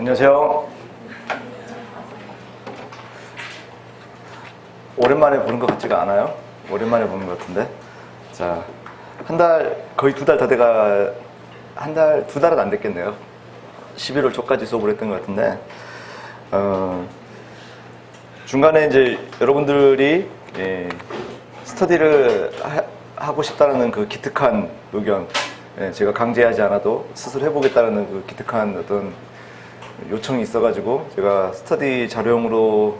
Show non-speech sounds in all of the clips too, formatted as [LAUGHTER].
안녕하세요. 오랜만에 보는 것 같지가 않아요? 오랜만에 보는 것 같은데. 자, 한 달, 거의 두 달 다 돼가, 한 달, 두 달은 안 됐겠네요. 11월 초까지 수업을 했던 것 같은데, 어, 중간에 이제 여러분들이 예, 스터디를 하, 고 싶다는 그 기특한 의견, 예, 제가 강제하지 않아도 스스로 해보겠다는 그 기특한 어떤 요청이 있어가지고 제가 스터디 자료용으로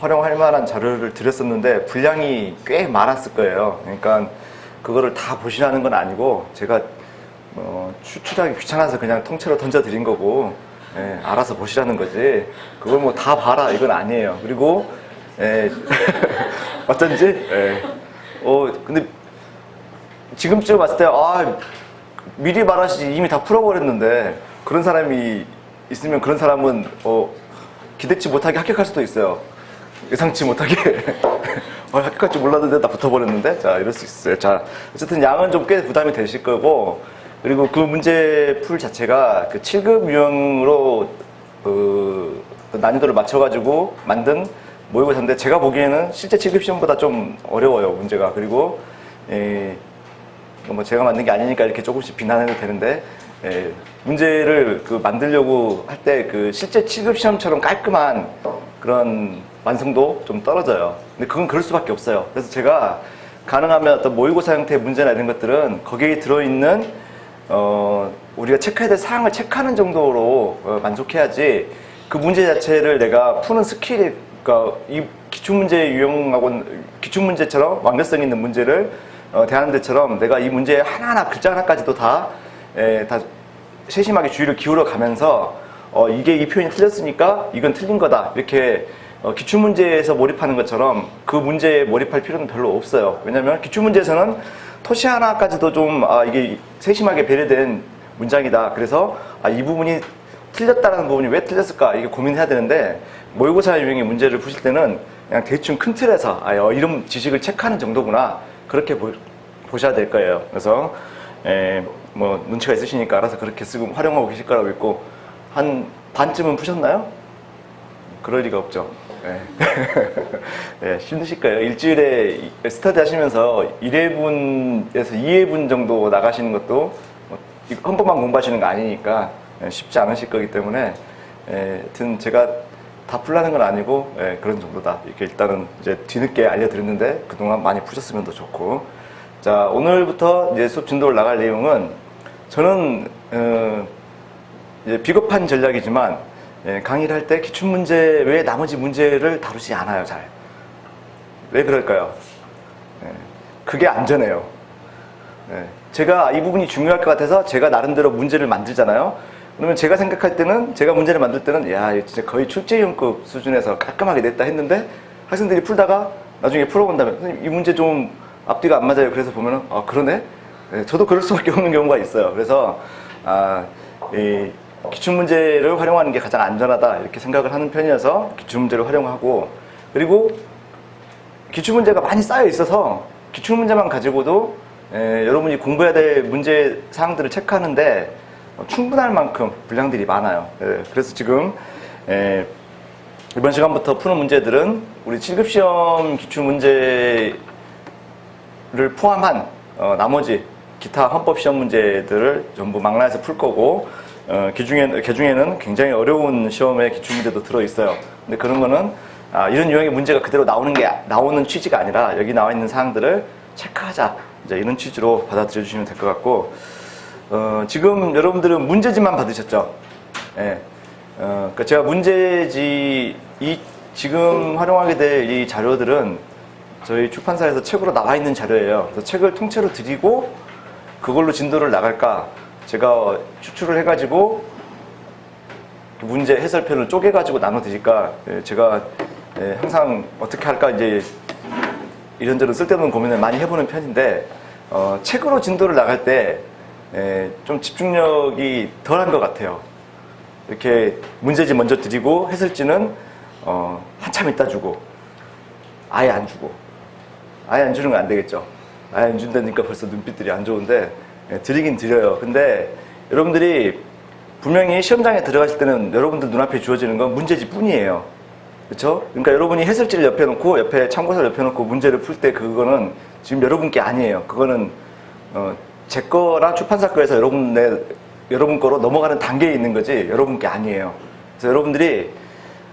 활용할 만한 자료를 드렸었는데 분량이 꽤 많았을 거예요. 그러니까 그거를 다 보시라는 건 아니고 제가 어, 추출하기 귀찮아서 그냥 통째로 던져드린 거고 예, 알아서 보시라는 거지 그걸 뭐 다 봐라 이건 아니에요. 그리고 예, [LAUGHS] 어쩐지 예, 어 근데 지금쯤 봤을 때 아 미리 말하시지 이미 다 풀어버렸는데 그런 사람이 있으면 그런 사람은 어, 기대치 못하게 합격할 수도 있어요. 예상치 못하게 [LAUGHS] 어, 합격할 줄 몰랐는데 나 붙어버렸는데 자 이럴 수 있어요. 자 어쨌든 양은 좀 꽤 부담이 되실 거고 그리고 그 문제 풀 자체가 그 7급 유형으로 그 난이도를 맞춰가지고 만든 모의고사인데 제가 보기에는 실제 7급 시험보다 좀 어려워요 문제가 그리고 에, 뭐 제가 만든 게 아니니까 이렇게 조금씩 비난해도 되는데 에, 문제를 그 만들려고 할 때 그 실제 7급 시험처럼 깔끔한 그런 완성도 좀 떨어져요. 근데 그건 그럴 수밖에 없어요. 그래서 제가 가능하면 어떤 모의고사 형태의 문제나 이런 것들은 거기에 들어있는 어, 우리가 체크해야 될 사항을 체크하는 정도로 어, 만족해야지 그 문제 자체를 내가 푸는 스킬이 그러니까 이 기출문제 유형하고 기출문제처럼 완결성 있는 문제를 어, 대하는 데처럼 내가 이 문제 하나하나 글자 하나까지도 다, 에, 다 세심하게 주의를 기울여 가면서 어, 이게 이 표현이 틀렸으니까 이건 틀린 거다 이렇게 어, 기출문제에서 몰입하는 것처럼 그 문제에 몰입할 필요는 별로 없어요. 왜냐하면 기출문제에서는 토시 하나까지도 좀 아, 이게 세심하게 배려된 문장이다. 그래서 아, 이 부분이 틀렸다는 부분이 왜 틀렸을까 이게 고민해야 되는데 모의고사 유형의 문제를 푸실 때는 그냥 대충 큰 틀에서 아, 어, 이런 지식을 체크하는 정도구나 그렇게 보, 보셔야 될 거예요. 그래서 에, 뭐 눈치가 있으시니까 알아서 그렇게 쓰고 활용하고 계실 거라고 믿고 한 반쯤은 푸셨나요? 그럴 리가 없죠. 네. 네, [LAUGHS] 힘드실 거예요. 일주일에 스터디 하시면서 1회분에서 2회분 정도 나가시는 것도 뭐한 번만 공부하시는 거 아니니까 예, 쉽지 않으실 거기 때문에 예, 하여튼 제가 다 풀라는 건 아니고 예, 그런 정도다. 이렇게 일단은 이제 뒤늦게 알려드렸는데 그동안 많이 푸셨으면 더 좋고 자 오늘부터 이제 수업 진도를 나갈 내용은 저는 어, 비겁한 전략이지만 예, 강의를 할 때 기출 문제 외에 나머지 문제를 다루지 않아요, 잘. 왜 그럴까요? 예, 그게 안전해요. 예, 제가 이 부분이 중요할 것 같아서 제가 나름대로 문제를 만들잖아요. 그러면 제가 생각할 때는, 제가 문제를 만들 때는, 야, 이거 진짜 거의 출제용급 수준에서 깔끔하게 냈다 했는데, 학생들이 풀다가 나중에 풀어본다면, 선생님, 이 문제 좀 앞뒤가 안 맞아요. 그래서 보면은, 아, 그러네? 예, 저도 그럴 수밖에 없는 경우가 있어요. 그래서, 아, 이, 기출 문제를 활용하는 게 가장 안전하다 이렇게 생각을 하는 편이어서 기출 문제를 활용하고 그리고 기출 문제가 많이 쌓여 있어서 기출 문제만 가지고도 에, 여러분이 공부해야 될 문제 사항들을 체크하는데 어, 충분할 만큼 분량들이 많아요. 에, 그래서 지금 에, 이번 시간부터 푸는 문제들은 우리 7급 시험 기출 문제 를 포함한 어, 나머지 기타 헌법 시험 문제들을 전부 망라해서 풀 거고 어, 기중에, 개중에는 굉장히 어려운 시험의 기출 문제도 들어 있어요. 근데 그런 거는 아, 이런 유형의 문제가 그대로 나오는 게 나오는 취지가 아니라 여기 나와 있는 사항들을 체크하자 이제 이런 취지로 받아들여 주시면 될 것 같고 어, 지금 여러분들은 문제지만 받으셨죠? 예. 어, 그러니까 제가 문제지 이 지금 활용하게 될 이 자료들은 저희 출판사에서 책으로 나와 있는 자료예요. 그래서 책을 통째로 드리고 그걸로 진도를 나갈까 제가 추출을 해가지고 문제 해설편을 쪼개가지고 나눠 드릴까 예, 제가 예, 항상 어떻게 할까 이제 이런저런 쓸데없는 고민을 많이 해보는 편인데 어, 책으로 진도를 나갈 때 좀 집중력이 덜한 것 같아요. 이렇게 문제지 먼저 드리고 해설지는 어, 한참 있다 주고 아예 안 주고 아예 안 주는 건 안 되겠죠. 아예 안 준다니까 벌써 눈빛들이 안 좋은데 예, 드리긴 드려요. 근데 여러분들이 분명히 시험장에 들어가실 때는 여러분들 눈앞에 주어지는 건 문제집 뿐이에요. 그렇죠? 그러니까 여러분이 해설지를 옆에 놓고 옆에 참고서를 옆에 놓고 문제를 풀 때 그거는 지금 여러분 게 아니에요. 그거는 어, 제 거나 출판사 거에서 여러분 내 여러분 거로 넘어가는 단계에 있는 거지 여러분 게 아니에요. 그래서 여러분들이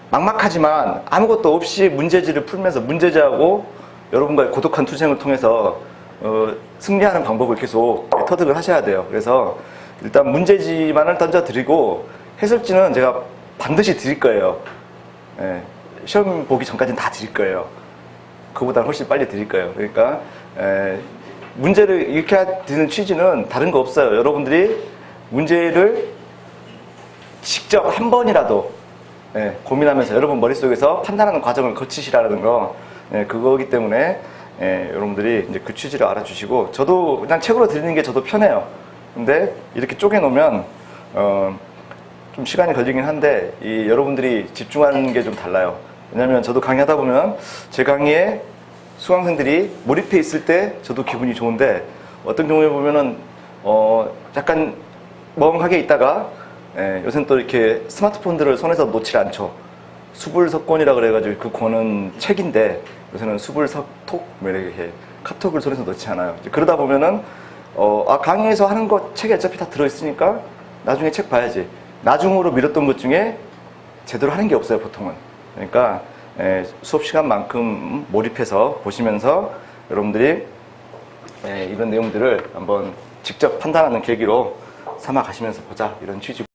막막하지만 아무것도 없이 문제지를 풀면서 문제지하고 여러분과의 고독한 투쟁을 통해서 어, 승리하는 방법을 계속 터득을 하셔야 돼요. 그래서 일단 문제지만을 던져드리고 해설지는 제가 반드시 드릴 거예요. 예, 시험 보기 전까지는 다 드릴 거예요. 그보다 훨씬 빨리 드릴 거예요. 그러니까 에, 문제를 이렇게 드는 취지는 다른 거 없어요. 여러분들이 문제를 직접 한 번이라도 예, 고민하면서 여러분 머릿속에서 판단하는 과정을 거치시라는 거 예, 그거기 때문에 예, 여러분들이 이제 그 취지를 알아주시고 저도 그냥 책으로 드리는 게 저도 편해요. 근데 이렇게 쪼개놓으면 어, 좀 시간이 걸리긴 한데 이 여러분들이 집중하는 게 좀 달라요. 왜냐면 저도 강의하다 보면 제 강의에 수강생들이 몰입해 있을 때 저도 기분이 좋은데 어떤 경우에 보면은 어 약간 멍하게 있다가 예, 요새는 또 이렇게 스마트폰들을 손에서 놓질 않죠. 수불석권이라 그래가지고 그 권은 책인데 요새는 수불석톡 뭐 이렇게 카톡을 손에서 놓지 않아요. 그러다 보면은 어, 아 강의에서 하는 거 책에 어차피 다 들어있으니까 나중에 책 봐야지. 나중으로 미뤘던 것 중에 제대로 하는 게 없어요 보통은. 그러니까 에, 수업 시간만큼 몰입해서 보시면서 여러분들이 에, 이런 내용들을 한번 직접 판단하는 계기로 삼아 가시면서 보자 이런 취지.